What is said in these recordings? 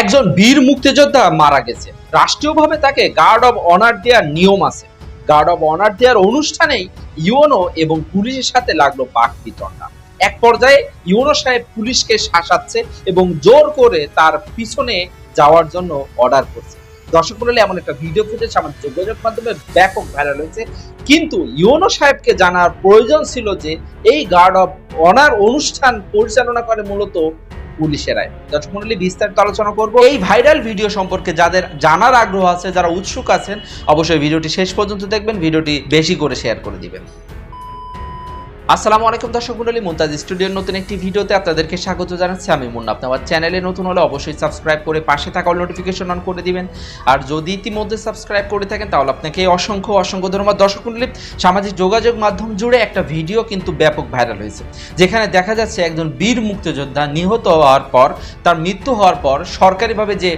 একজন বীর মুক্তিযোদ্ধা মারা গেছে। রাষ্ট্রীয়ভাবে তাকে গার্ড অব অনার দেওয়ার নিয়ম আছে। গার্ড অব অনার দেওয়ার অনুষ্ঠানেই ইউনো এবং পুলিশের সাথে লাগল বাক বিতণ্ডা এক পর্যায়ে ইউনো সাহেব পুলিশকে শাসাচ্ছে এবং জোর করে তার পিছনে যাওয়ার জন্য অর্ডার করছে। দর্শক মন্ডলী, এমন একটা ভিডিও ফুটেজ আমার যোগাযোগ মাধ্যমে ব্যাপক ভাইরাল হয়েছে। কিন্তু ইউনো সাহেবকে জানার প্রয়োজন ছিল যে, এই গার্ড অফ অনার অনুষ্ঠান পরিচালনা করে মূলত পুলিশেরাই। দর্শক মন্ডলী, বিস্তারিত আলোচনা করব। এই ভাইরাল ভিডিও সম্পর্কে যাদের জানার আগ্রহ আছে, যারা উৎসুক আছেন, অবশ্যই ভিডিওটি শেষ পর্যন্ত দেখবেন ভিডিওটি বেশি করে শেয়ার করে দিবেন। আসসালামু আলাইকুম দর্শক মন্ডলী মুমতাজ স্টুডিওর নতুন একটি ভিডিওতে আপনাদেরকে স্বাগত জানাচ্ছি আমি মুন্না আপনি আমার চ্যানেলে নতুন হলে অবশ্যই সাবস্ক্রাইব করে পাশে থাকা নোটিফিকেশন অন করে দিবেন। আর যদি ইতিমধ্যে সাবস্ক্রাইব করে থাকেন, তাহলে আপনাকে অসংখ্য অসংখ্য ধন্যবাদ। দর্শক মন্ডলী, সামাজিক যোগাযোগ মাধ্যম জুড়ে একটা ভিডিও কিন্তু ব্যাপক ভাইরাল হয়েছে। যেখানে দেখা যাচ্ছে একজন বীর মুক্তিযোদ্ধা নিহত হওয়ার পর, তার মৃত্যু হওয়ার পর সরকারিভাবে যে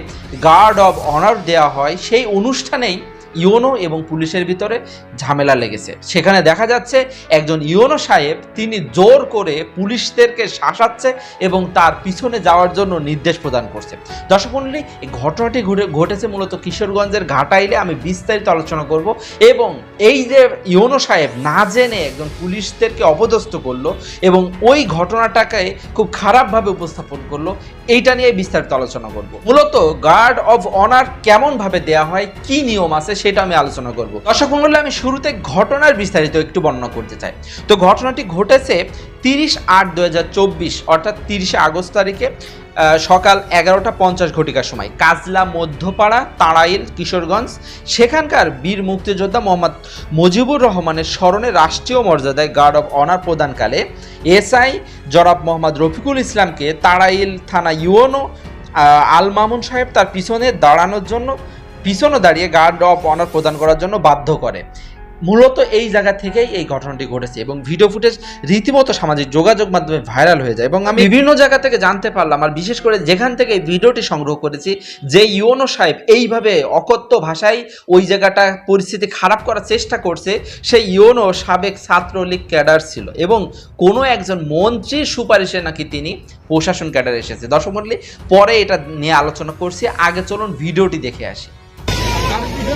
গার্ড অব অনার দেওয়া হয়, সেই অনুষ্ঠানেই ইওনো এবং পুলিশের ভিতরে ঝামেলা লেগেছে। সেখানে দেখা যাচ্ছে একজন ইওনো সাহেব, তিনি জোর করে পুলিশদেরকে শাসাচ্ছে এবং তার পিছনে যাওয়ার জন্য নির্দেশ প্রদান করছে। দর্শক মণ্ডলী এই ঘটনাটি ঘটে ঘটেছে মূলত কিশোরগঞ্জের ঘাটাইলে। আমি বিস্তারিত আলোচনা করব এবং এই যে ইওনো সাহেব না জেনে একজন পুলিশদেরকে অপদস্থ করল এবং ওই ঘটনাটাকে খুব খারাপভাবে উপস্থাপন করল, এইটা নিয়ে বিস্তারিত আলোচনা করব। মূলত গার্ড অফ অনার কেমন ভাবে দেয়া হয়, কি নিয়ম আছে সেটা আমি আলোচনা করব। দর্শক মন্ডলী, আমি শুরুতে ঘটনার বিস্তারিত একটু বর্ণনা করতে চাই। তো ঘটনাটি ঘটেছে তিরিশ আট দু অর্থাৎ তিরিশে আগস্ট তারিখে সকাল এগারোটা পঞ্চাশ ঘটিকার সময়। কাজলা মধ্যপাড়া, তাড়াইল, কিশোরগঞ্জ, সেখানকার বীর মুক্তিযোদ্ধা মোহাম্মদ মুজিবুর রহমানের স্মরণে রাষ্ট্রীয় মর্যাদায় গার্ড অফ অনার প্রদানকালে এসআই জনাব মোহাম্মদ রফিকুল ইসলামকে তাড়াইল থানা ইউনো আল মামুন সাহেব তার পিছনে দাঁড়ানোর জন্য পিছনে দাঁড়িয়ে গার্ড অফ অনার প্রদান করার জন্য বাধ্য করে। মূলত এই জায়গা থেকেই এই ঘটনাটি ঘটেছে এবং ভিডিও ফুটেজ রীতিমতো সামাজিক যোগাযোগ মাধ্যমে ভাইরাল হয়ে যায় এবং আমি বিভিন্ন জায়গা থেকে জানতে পারলাম আর বিশেষ করে যেখান থেকে এই ভিডিওটি সংগ্রহ করেছি যে ইউনো সাহেব এইভাবে অকথ্য ভাষায় ওই জায়গাটা পরিস্থিতি খারাপ করার চেষ্টা করছে সেই ইউনো সাবেক ছাত্রলীগ ক্যাডার ছিল এবং কোনো একজন মন্ত্রীর সুপারিশে নাকি তিনি প্রশাসন ক্যাডার এসেছে। দর্শক মন্ডলী পরে এটা নিয়ে আলোচনা করছি। আগে চলুন ভিডিওটি দেখে আসি।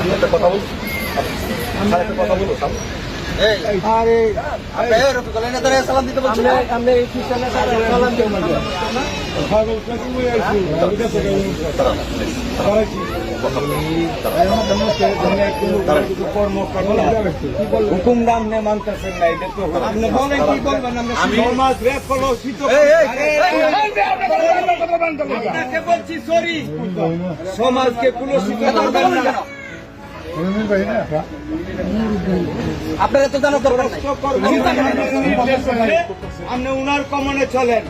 আমি একটা কথা বলছি। কথা বলব আরে সালাম দিতে বলছি? আমরা এই খ্রিস্টানের সালাম দেব হুকুম দাম নে মানতেছেন না এটা তো আপনি বলেন কি বলবেন সমাজ রেপ বলছি সরি সমাজকে কুলসিত করবেন না কেন? আপনারা তো জানার দরকার। আপনি উনার কমনে চলেন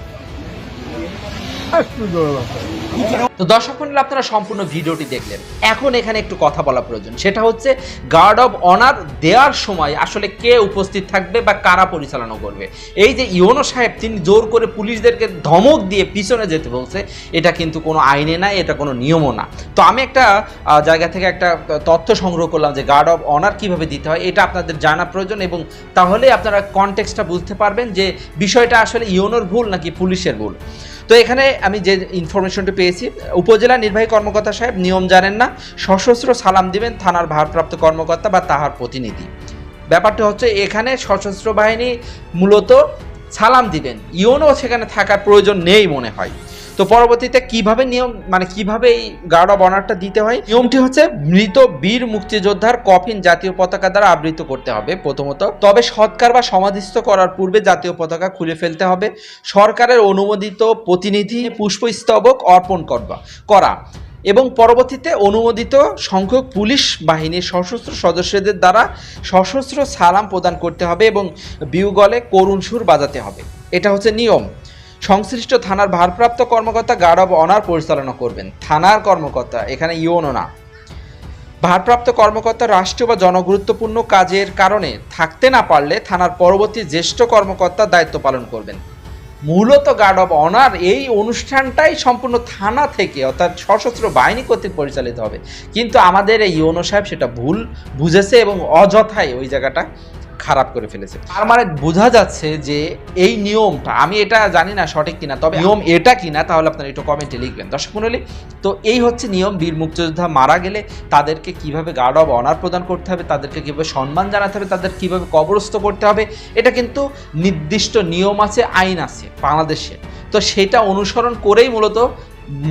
তো দর্শক মন্ডলী, আপনারা সম্পূর্ণ ভিডিওটি দেখলেন। এখন এখানে একটু কথা বলা প্রয়োজন। সেটা হচ্ছে গার্ড অফ অনার দেওয়ার সময় আসলে কে উপস্থিত থাকবে বা কারা পরিচালনা করবে? এই যে ইওনো সাহেব, তিনি জোর করে পুলিশদেরকে ধমক দিয়ে পিছনে যেতে বলছে, এটা কিন্তু কোনো আইনে নাই, এটা কোনো নিয়মও না। তো আমি একটা জায়গা থেকে একটা তথ্য সংগ্রহ করলাম যে গার্ড অফ অনার কীভাবে দিতে হয়, এটা আপনাদের জানা প্রয়োজন এবং তাহলে আপনারা কনটেক্সটা বুঝতে পারবেন যে বিষয়টা আসলে ইওনোর ভুল নাকি পুলিশের ভুল। তো এখানে আমি যে ইনফরমেশনটি পেয়েছি, উপজেলা নির্বাহী কর্মকর্তা সাহেব নিয়ম জানেন না, সশস্ত্র সালাম দিবেন থানার ভারপ্রাপ্ত কর্মকর্তা বা তাহার প্রতিনিধি। ব্যাপারটা হচ্ছে এখানে সশস্ত্র বাহিনী মূলত সালাম দিবেন। ইউনও সেখানে থাকার প্রয়োজন নেই মনে হয়। তো পরবর্তীতে কীভাবে নিয়ম মানে কীভাবে এই গার্ড অব অনারটা দিতে হয়? নিয়মটি হচ্ছে মৃত বীর মুক্তিযোদ্ধার কফিন জাতীয় পতাকা দ্বারা আবৃত করতে হবে প্রথমত। তবে সৎকার বা সমাধিস্থ করার পূর্বে জাতীয় পতাকা খুলে ফেলতে হবে। সরকারের অনুমোদিত প্রতিনিধি পুষ্পস্তবক অর্পণ করবা, করা এবং পরবর্তীতে অনুমোদিত সংখ্যক পুলিশ বাহিনীর সশস্ত্র সদস্যদের দ্বারা সশস্ত্র সালাম প্রদান করতে হবে এবং বিউগলে করুণ সুর বাজাতে হবে। এটা হচ্ছে নিয়ম। সংশ্লিষ্ট থানার ভারপ্রাপ্ত কর্মকর্তা গার্ড অব অনার পরিচালনা করবেন। থানার কর্মকর্তা, এখানে ইউনো না। ভারপ্রাপ্ত কর্মকর্তা রাষ্ট্রীয় বা জনগুরুত্বপূর্ণ কাজের কারণে থাকতে না পারলে থানার পরবর্তী জ্যেষ্ঠ কর্মকর্তা দায়িত্ব পালন করবেন। মূলত গার্ড অব অনার এই অনুষ্ঠানটাই সম্পূর্ণ থানা থেকে, অর্থাৎ সশস্ত্র বাহিনী কর্তৃক পরিচালিত হবে। কিন্তু আমাদের এই ইউনো সাহেব সেটা ভুল বুঝেছে এবং অযথাই ওই জায়গাটা খারাপ করে ফেলেছে। তার মানে বোঝা যাচ্ছে যে এই নিয়মটা আমি এটা জানি না সঠিক কিনা তবে নিয়ম এটা কিনা তাহলে আপনারা একটু কমেন্টে লিখবেন। দর্শক মন্ডলী তো এই হচ্ছে নিয়ম বীর মুক্তিযোদ্ধা মারা গেলে তাদেরকে কীভাবে গার্ড অব অনার প্রদান করতে হবে তাদেরকে কীভাবে সম্মান জানাতে হবে তাদের কীভাবে কবরস্থ করতে হবে এটা কিন্তু নির্দিষ্ট নিয়ম আছে আইন আছে বাংলাদেশে। তো সেটা অনুসরণ করেই মূলত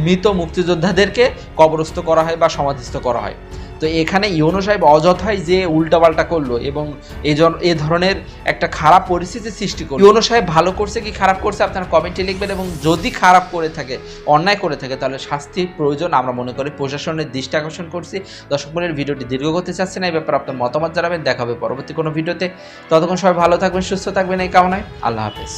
মৃত মুক্তিযোদ্ধাদেরকে কবরস্থ করা হয় বা সমাধিস্থ করা হয়। তো এখানে ইউনো সাহেব অযথাই যে উল্টাপাল্টা করল এবং এই এ ধরনের একটা খারাপ পরিস্থিতি সৃষ্টি করল। ইউনো সাহেব ভালো করছে কি খারাপ করছে আপনারা কমেন্টে লিখবেন এবং যদি খারাপ করে থাকে, অন্যায় করে থাকে, তাহলে শাস্তির প্রয়োজন আমরা মনে করি। প্রশাসনের দৃষ্টি আকর্ষণ করছি। দর্শক ভিডিওটি দীর্ঘ করতে চাচ্ছে না, এই ব্যাপারে আপনার মতামত জানাবেন। দেখা হবে পরবর্তী কোনো ভিডিওতে। ততক্ষণ সবাই ভালো থাকবেন, সুস্থ থাকবেন, এই কামনায়। আল্লাহ হাফেজ।